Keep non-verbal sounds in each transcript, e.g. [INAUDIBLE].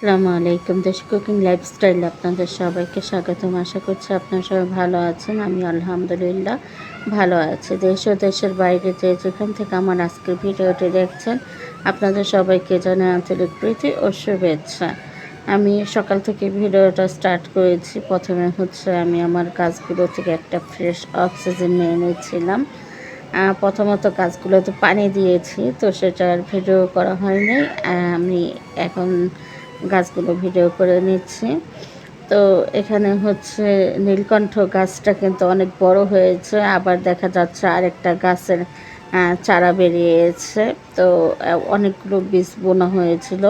আসসালামু আলাইকুম। দেশ কুকিং লাইফস্টাইল আপনাদের সবাইকে স্বাগতম। আশা করছি আপনারা সবাই ভালো আছেন। আমি আলহামদুলিল্লাহ ভালো আছি। দেশ ও দেশের বাইরে যে যেখান থেকে আমার আজকের ভিডিওটি দেখছেন, আপনাদের সবাইকে জানাই আন্তরিক প্রীতি ও শুভেচ্ছা। আমি সকাল থেকে ভিডিওটা স্টার্ট করেছি। প্রথমে হচ্ছে আমি আমার গাছগুলো থেকে একটা ফ্রেশ অক্সিজেন নিয়ে নিয়েছিলাম। প্রথমত গাছগুলোতে পানি দিয়েছি, তো সেটার ভিডিও করা হয়নি। আমি এখন গাছগুলো ভিডিও করে নিচ্ছি। তো এখানে হচ্ছে নীলকণ্ঠ গাছটা কিন্তু অনেক বড় হয়েছে, আবার দেখা যাচ্ছে আরেকটা গাছের চারা বেরিয়েছে। তো অনেকগুলো বীজ বোনা হয়েছিল।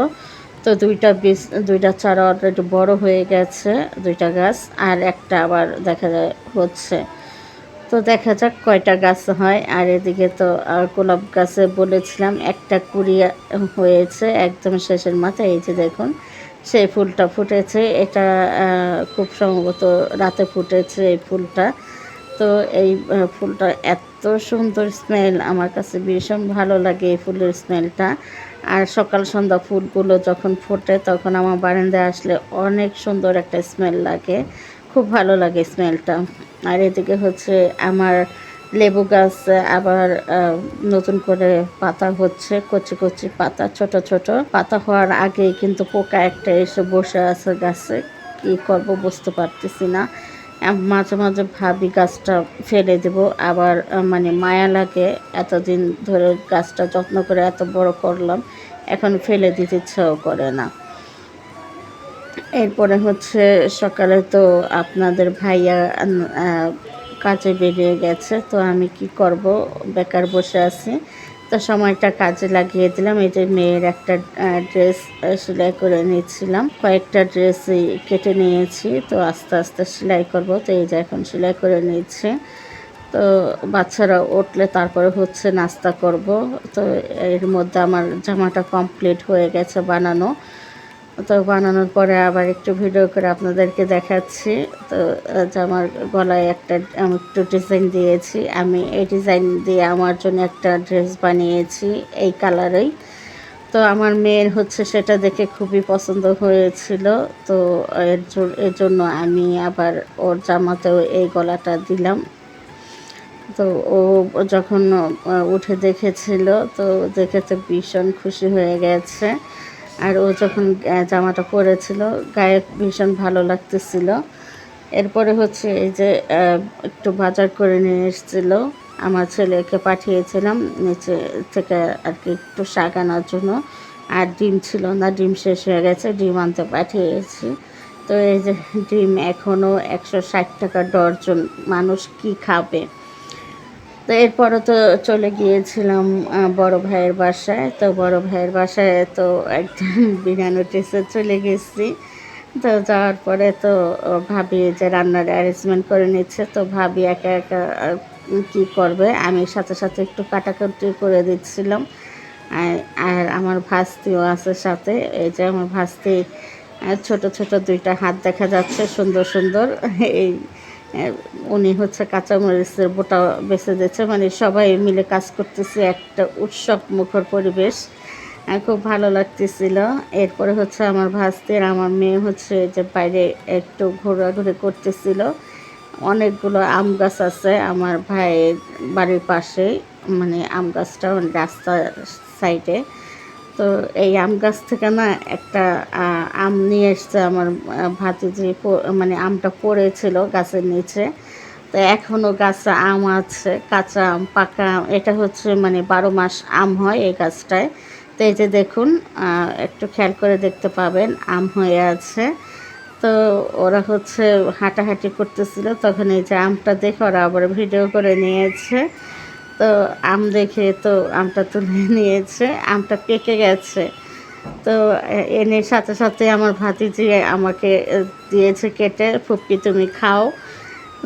তো দুইটা বীজ, দুইটা চারা অলরেডি বড় হয়ে গেছে, দুইটা গাছ, আর একটা আবার দেখা যায় হচ্ছে। তো দেখা যাক কয়টা গাছ হয়। আর এদিকে তো গোলাপ গাছে বলেছিলাম, একটা কুড়ি হয়েছে একদম শেষের মাথায়, এই যে দেখুন। সেই ফুলটা ফুটেছে। এটা খুব সম্ভবত রাতে ফুটেছে এই ফুলটা। তো এই ফুলটা এত সুন্দর স্মেল, আমার কাছে ভীষণ ভালো লাগে এই ফুলের স্মেলটা। আর সকাল সন্ধ্যা ফুলগুলো যখন ফোটে, তখন আমার বারান্দায় আসলে অনেক সুন্দর একটা স্মেল লাগে। খুব ভালো লাগে স্মেলটা। আর এদিকে হচ্ছে আমার লেবু গাছ আবার নতুন করে পাতা হচ্ছে, কচি কচি পাতা, ছোট ছোট পাতা হওয়ার আগেই কিন্তু পোকা একটা এসে বসে আছে গাছে। কি করব বুঝতে পারতেছি না। মাঝে মাঝে ভাবি গাছটা ফেলে দেব। আবার মানে মায়া লাগে, এতদিন ধরে গাছটা যত্ন করে এত বড় করলাম, এখন ফেলে দিতে ইচ্ছাও করে না। এরপরে হচ্ছে সকালে তো আপনাদের ভাইয়া কাজে বেরিয়ে গেছে, তো আমি কি করব? বেকার বসে আছি। তো সময়টা কাজে লাগিয়ে দিলাম। এই যে মেয়ের একটা ড্রেস সেলাই করে নিয়েছিলাম। কয়েকটা ড্রেস কেটে নিয়েছি, তো আস্তে আস্তে সেলাই করব। তো এই যে এখন সেলাই করে নিয়েছি। তো বাচ্চারা উঠলে তারপরে হচ্ছে নাস্তা করব। তো এর মধ্যে আমার জামাটা কমপ্লিট হয়ে গেছে বানানো। তো বানানোর পরে আবার একটু ভিডিও করে আপনাদেরকে দেখাচ্ছি। তো আহ, জামার গলায় একটা আমি একটু ডিজাইন দিয়েছি। আমি এই ডিজাইন দিয়ে আমার জন্য একটা ড্রেস বানিয়েছি এই কালারেই তো আমার মেয়ের হচ্ছে সেটা দেখে খুবই পছন্দ হয়েছিল। তো এর জন্য আমি আবার ওর জামাতেও এই গলাটা দিলাম। তো ও যখন উঠে দেখেছিল তো দেখে তো ভীষণ খুশি হয়ে গেছে। আর ও যখন জামাটা পরেছিল, গায়ে ভীষণ ভালো লাগতেছিল। এরপরে হচ্ছে এই যে একটু বাজার করে নিয়ে এসেছিল। আমার ছেলেকে পাঠিয়েছিলাম, নিচে থেকে আর কি একটু শাক আনার জন্য। আর ডিম ছিল না, ডিম শেষ হয়ে গেছে, ডিম আনতে পাঠিয়েছি। তো এই যে, ডিম এখনও একশো ষাট টাকা ডর্জন, মানুষ কি খাবে? তো এরপরও তো চলে গিয়েছিলাম বড় ভাইয়ের বাসায়। তো বড় ভাইয়ের বাসায় তো একদম [LAUGHS] বিনা নোটিসে চলে গেছি। তো যাওয়ার পরে তো ভাবি যে রান্নার অ্যারেঞ্জমেন্ট করে নিচ্ছে। তো ভাবি একা একা কী করবে? আমি সাথে সাথে একটু কাটাকাটি করে দিচ্ছিলাম। আর আমার ভাস্তিও আছে সাথে। এই যে আমার ভাস্তি ছোট ছোট দুইটা হাত দেখা যাচ্ছে সুন্দর সুন্দর। [LAUGHS] এই উনি হচ্ছে কাঁচামরিচের বোটা বেছে দিচ্ছে মানে সবাই মিলে কাজ করতেছে একটা উৎসব মুখর পরিবেশ। খুব ভালো লাগতেছিল। এরপরে হচ্ছে আমার ভাস্তির আমার মেয়ে হচ্ছে যে বাইরে একটু ঘোরাঘুরি করতেছিল। অনেকগুলো আম গাছ আছে আমার ভাইয়ের বাড়ির পাশে মানে আম গাছটা রাস্তার সাইডে তো এই আম গাছ থেকে না একটা আম নিয়ে এসছে আমার ভাতিজি মানে আমটা পড়েছিল গাছের নিচে। তো এখনও গাছে আম আছে, কাঁচা আম, পাকা আম, এটা হচ্ছে মানে বারো মাস আম হয় এই গাছটায়। তো এই যে দেখুন একটু খেয়াল করে দেখতে পাবেন, আম হয়ে আছে। তো ওরা হচ্ছে হাঁটাহাঁটি করতেছিল, তখন এই যে আমটা দেখে ওরা আবার ভিডিও করে নিয়েছে। তো আম দেখে তো আমটা তুলে [LAUGHS] নিয়েছে, আমটা পেকে গেছে। তো এনে সাথে সাথে আমার ভাতিজি আমাকে দিয়েছে কেটে ফুপি তুমি খাও।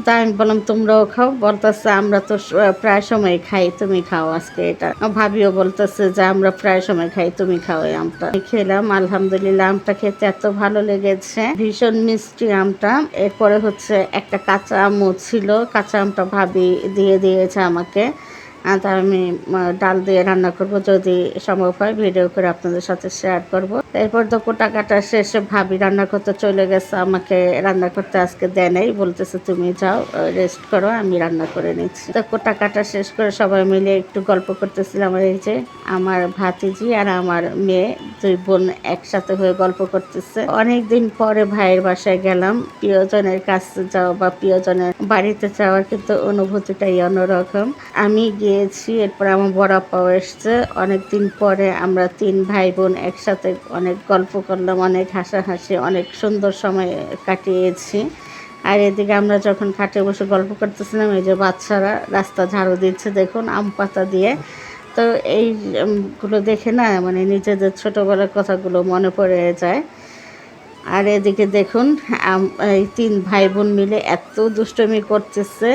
তা আমি বললাম, তোমরাও খাও। বলতেছে, আমরা তো প্রায় সময় খাই, তুমি খাও আজকে এটা। ভাবিও বলতেছে যে, আমরা প্রায় সময় খাই, তুমি খাও এই আমটা। আমি খেলাম, আলহামদুলিল্লাহ আমটা খেতে এত ভালো লেগেছে। ভীষণ মিষ্টি আমটা। এরপরে হচ্ছে একটা কাঁচা আমও ছিল। কাঁচা আমটা ভাবি দিয়ে দিয়েছে আমাকে। তা আমি ডাল দিয়ে রান্না করব। যদি সম্ভব হয় ভিডিও করে আপনাদের সাথে শেয়ার করব। এরপর তো কোটা কাটা শেষে ভাবি রান্না করতে চলে গেছে, আমাকে রান্না করতে আজকে দেয় নাই, বলতেছে তুমি যাও রেস্ট করো, আমি রান্না করে নিচ্ছি। তো কোটা কাটা শেষ করে সবাই মিলে একটু গল্প করতেছিলাম, এই যে আমার ভাতিজি আর আমার মেয়ে দুই বোন একসাথে হয়ে গল্প করতেছে। অনেক দিন পরে ভাইয়ের বাসায় গেলাম, প্রিয়জনের কাছে যাওয়া বা প্রিয়জনের বাড়িতে যাওয়ার কিন্তু অনুভূতিটাই অন্যরকম। আমি গিয়েছি, এরপর আমার বড় আপাও এসছে, অনেকদিন পরে আমরা তিন ভাই বোন একসাথে অনেক গল্প করলাম, অনেক হাসাহাসি, অনেক সুন্দর সময় কাটিয়েছি। আর এদিকে আমরা যখন খাটে বসে গল্প করতেছিলাম, এই যে বাচ্চারা রাস্তা ঝাড়ু দিচ্ছে, দেখুন আম পাতা দিয়ে। তো এইগুলো দেখে না মানে নিজেদের ছোটোবেলার কথাগুলো মনে পড়ে যায়। আর এদিকে দেখুন এই তিন ভাই বোন মিলে এত দুষ্টমি করতেছে।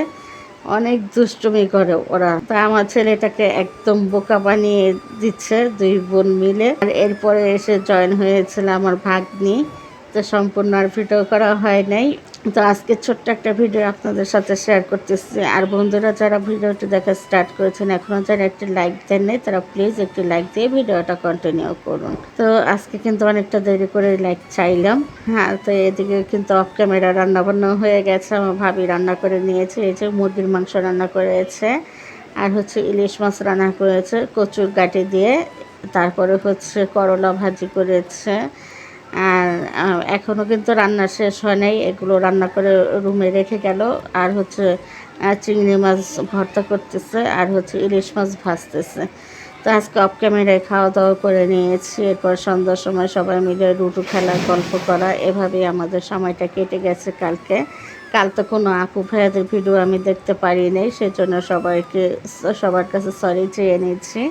অনেক দুষ্টুমি করে ওরা। তা আমার ছেলেটাকে একদম বোকা বানিয়ে দিচ্ছে দুই বোন মিলে। আর এরপরে এসে জয়েন হয়েছিল আমার ভাগ্নি। তো সম্পূর্ণ আর ভিডিও করা হয় নাই। তো আজকে ছোট্ট একটা ভিডিও আপনাদের সাথে শেয়ার করতেছি। আর বন্ধুরা, যারা ভিডিওটি দেখা স্টার্ট করেছেন এখনও যারা একটি লাইক দেন নাই, তারা প্লিজ একটি লাইক দিয়ে ভিডিওটা কন্টিনিউ করুন। তো আজকে কিন্তু অনেকটা দেরি করে লাইক চাইলাম। হ্যাঁ তো এদিকে কিন্তু অফ ক্যামেরা রান্না বান্না হয়ে গেছে। আমার ভাবি রান্না করে নিয়েছে, এই যে মুরগির মাংস রান্না করেছে। আর হচ্ছে ইলিশ মাছ রান্না করেছে, কচুর গাটি দিয়ে। তারপরে হচ্ছে করলা ভাজি করেছে। আর এখনও কিন্তু রান্না শেষ হয় নাই। এগুলো রান্না করে রুমে রেখে গেল। আর হচ্ছে চিংড়ি মাছ ভর্তা করতেছে, আর হচ্ছে ইলিশ মাছ ভাজতেছে। তো আজকে অফ ক্যামেরায় খাওয়া দাওয়া করে নিয়েছি। এরপর সন্ধ্যার সময় সবাই মিলে লুডো খেলা গল্প করা। এভাবেই আমাদের সময়টা কেটে গেছে কালকে। কাল তো কোনো আপু ভাইয়াদের ভিডিও আমি দেখতে পারি নাই, সেজন্য সবাইকে, সবার কাছে সরি চেয়ে নিচ্ছি।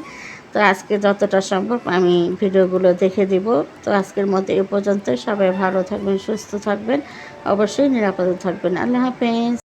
তো আজকে যতটা সম্ভব আমি ভিডিওগুলো দেখে দিব। তো আজকের মতো এ পর্যন্ত সবাই ভালো থাকবেন, সুস্থ থাকবেন, অবশ্যই নিরাপদে থাকবেন। আল্লাহ হাফেজ।